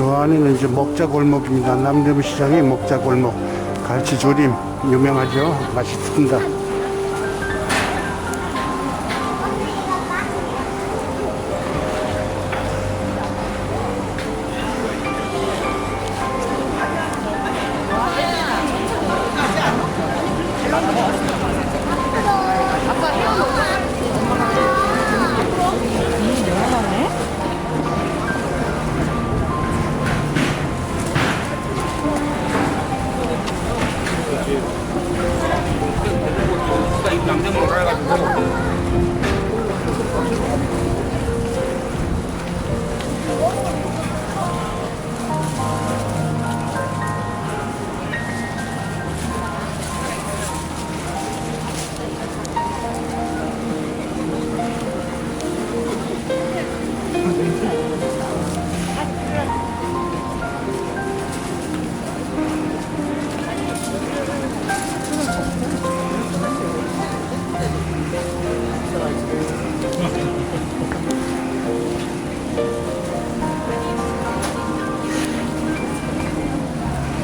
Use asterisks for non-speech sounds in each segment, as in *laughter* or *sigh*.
저 안에는 이제 먹자골목입니다. 남대문시장의 먹자골목. 갈치조림 유명하죠. 맛있습니다.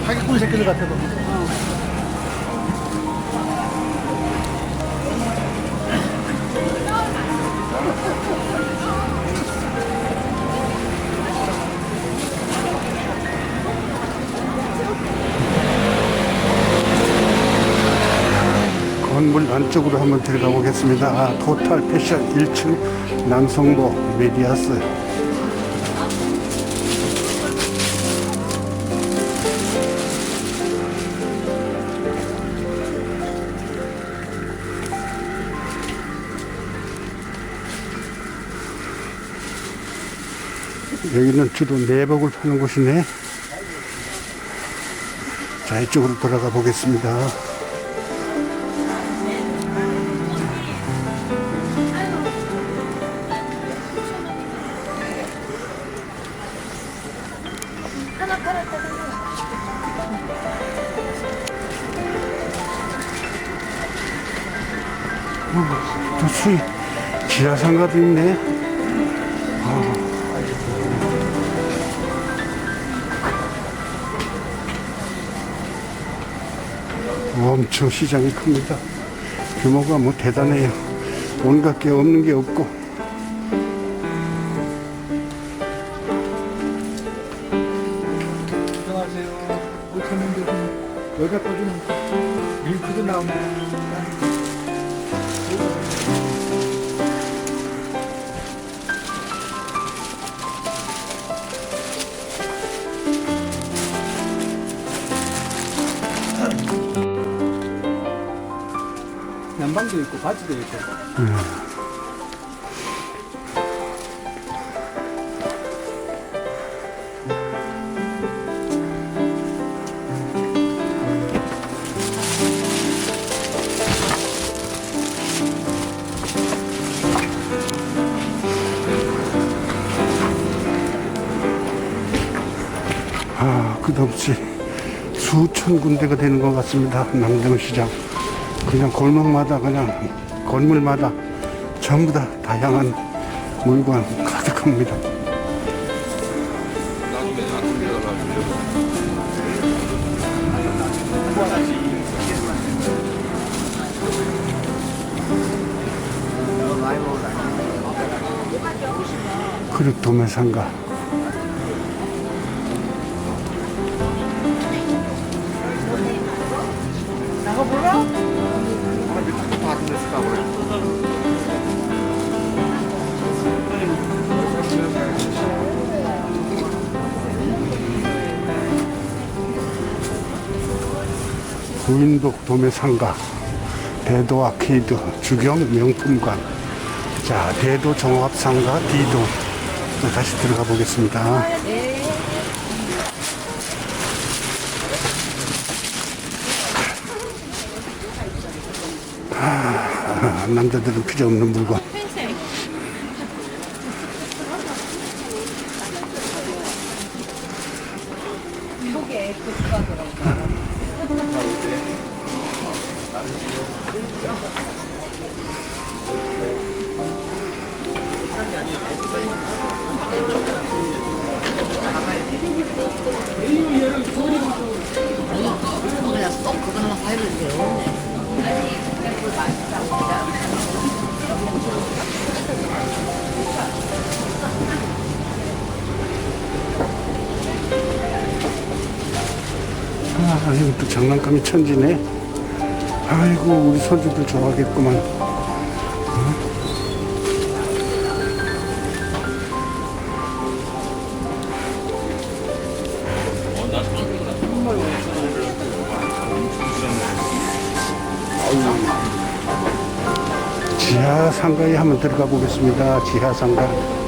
사기꾼 새끼들 같아도. 건물 안쪽으로 한번 들어가 보겠습니다. 아, 토탈 패션 1층 남성복 메디아스. 여기는 주로 내복을 파는 곳이네. 자, 이쪽으로 돌아가 보겠습니다. 어, 또 수입 지하상가도 있네. 엄청 시장이 큽니다. 규모가 뭐 대단해요. 온갖 게 없는 게 없고. 아, 끝없이 수천 군데가 되는 것 같습니다. 남대문 시장. 그냥 골목마다, 그냥 건물마다 전부 다 다양한 물건 가득합니다. 그릇 도매상가. 구인독 도매상가, 대도 아케이드, 주경 명품관. 자, 대도 종합상가, D도. 또 다시 들어가 보겠습니다. 아, 남자들은 필요 없는 물건. 장난감이 천지네. 아이고, 우리 손주들 좋아하겠구만. 지하 상가에 한번 들어가 보겠습니다. 지하 상가.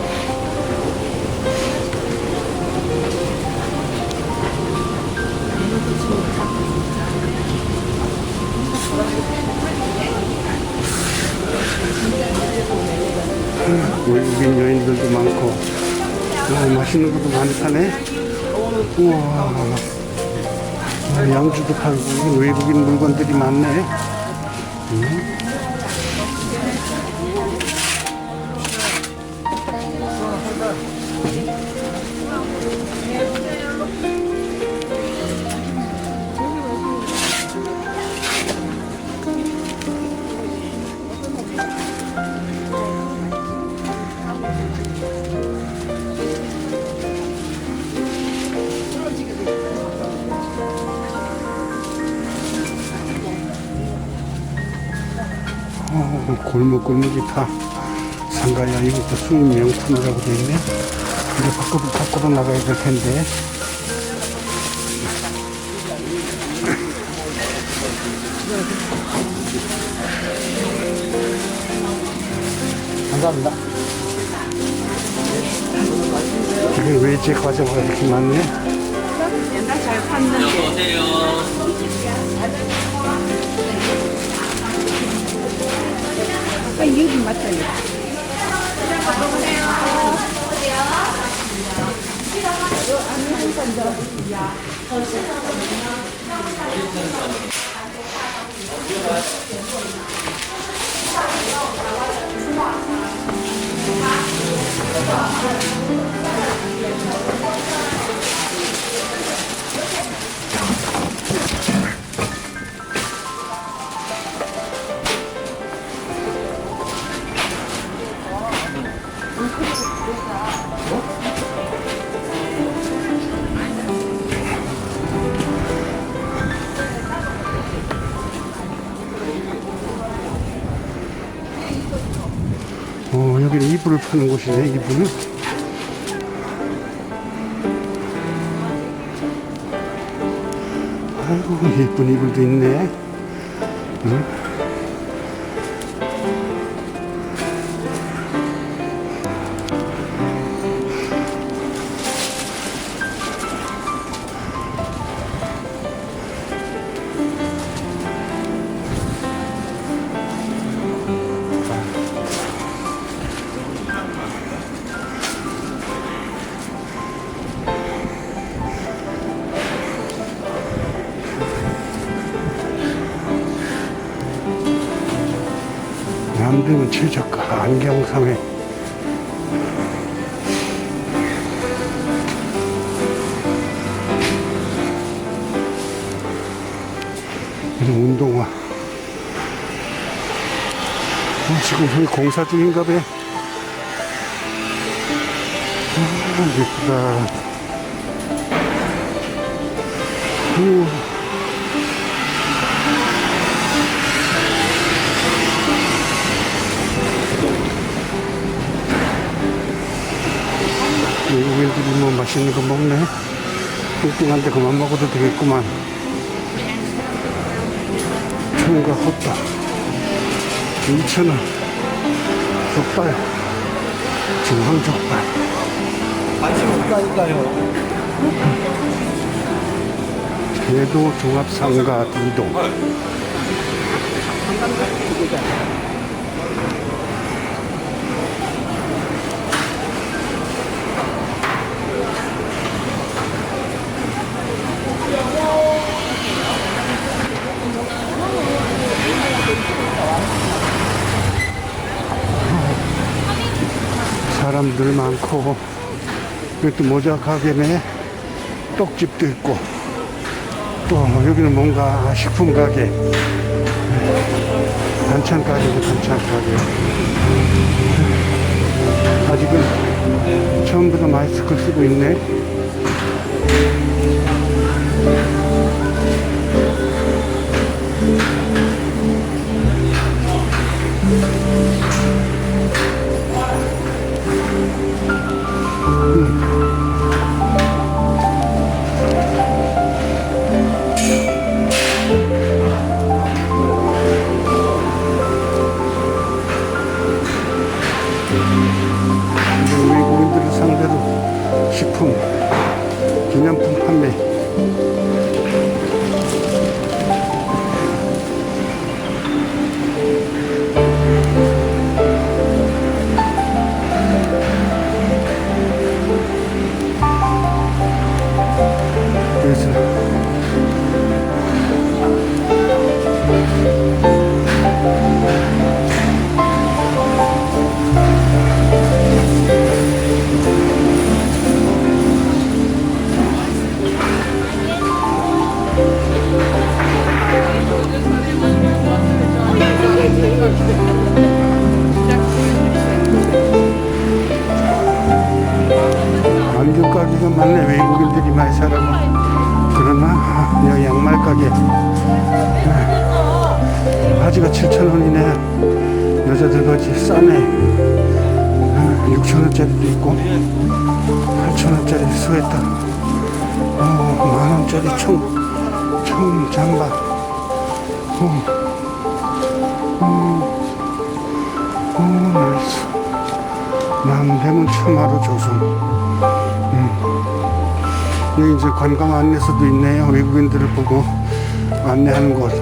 외국인 여인들도 많고, 아, 맛있는 것도 많이 파네. 우와. 아, 양주도 팔고, 외국인 물건들이 많네. 어, 골목골목이 다 상가야 이것도 수입 명품이라고 돼 있네. 이제 밖으로, 밖으로 나가야 될 텐데. 감사합니다. 이게 외제 과자가 이렇게 많네. 옛날 잘 팠는데. 아, 여기 맞다, 여기. 이불을 파는 곳이네, 이불. 아이고, 예쁜 이불도 있네. 응? 운동화 어, 지금 여기 공사 중인가 봐 아, 예쁘다 우와. 외국인들이 뭐 맛있는 거 먹네. 뚱뚱한데 그만 먹어도 되겠구만. 총각 호떡. 2,000원. 족발. 중앙 족발. 관심 없다니까요. 대도 종합상가 이동. 사람들 많고 이것도 모자 가게네 떡집도 있고 또 여기는 뭔가 식품 가게, 반찬 가게고 반찬 가게. 아직은 다 마스크를 쓰고 있네. 7,000원이네 여자들 바지 싸네 6,000원짜리도 있고 8,000원짜리 스웨터 어, 만원짜리 총, 총 잠바 어, 어, 어, 날씨 남대문 처마루 조성 여기 이제 관광 안내소도 있네요. 외국인들을 보고 안내하는 곳.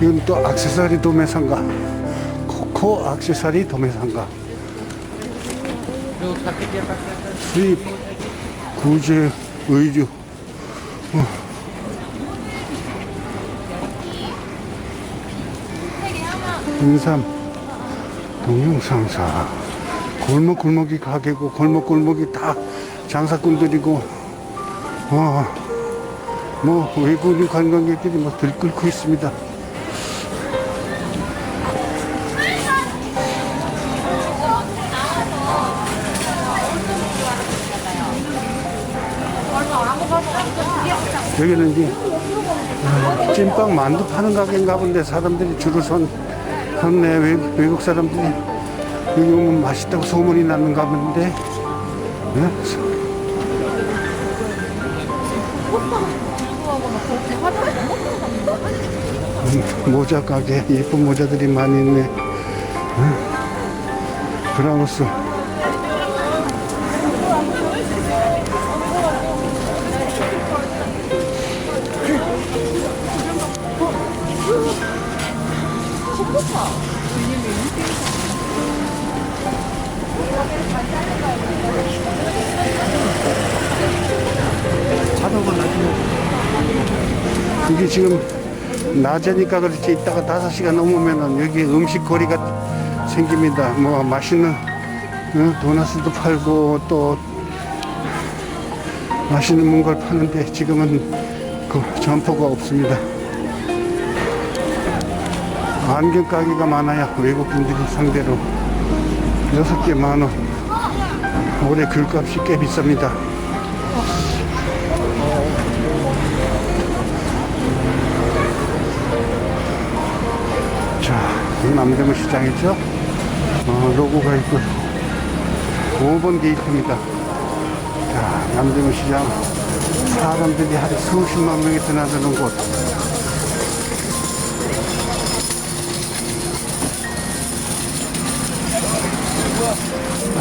이건 또 악세사리 도매상가. 코코 악세사리 도매상가. 수입, 구제, 의류. 어. 인삼, 동영상사. 골목 골목이 가게고 골목 골목이 다 장사꾼들이고 와, 뭐 외국인 관광객들이 뭐 들끓고 있습니다. 여기는 이제 아, 찐빵 만두 파는 가게인가 본데 사람들이 줄을 선, 외, 외국 사람들이 여기 오면 맛있다고 소문이 났는가 본데 네? 음, 모자 가게 예쁜 모자들이 많이 있네 응? 브라우스 이게 지금 낮에니까 그렇지 이따가 5시간 넘으면은 여기 음식 거리가 생깁니다. 뭐 맛있는 어, 도나스도 팔고 또 맛있는 뭔가를 파는데 지금은 그 점포가 없습니다. 안경 가게가 많아요. 외국인들이 상대로 여섯 개 만 원. 올해 글값이 꽤 비쌉니다. 남대문 시장이죠? 어, 로고가 있고 5번 게이트입니다. 자, 남대문 시장 사람들이 하루 수십만 명이 드나드는 곳.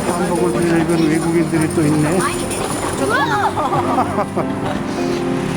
한복을 빌려 입은 외국인들이 또 있네. *laughs* *laughs*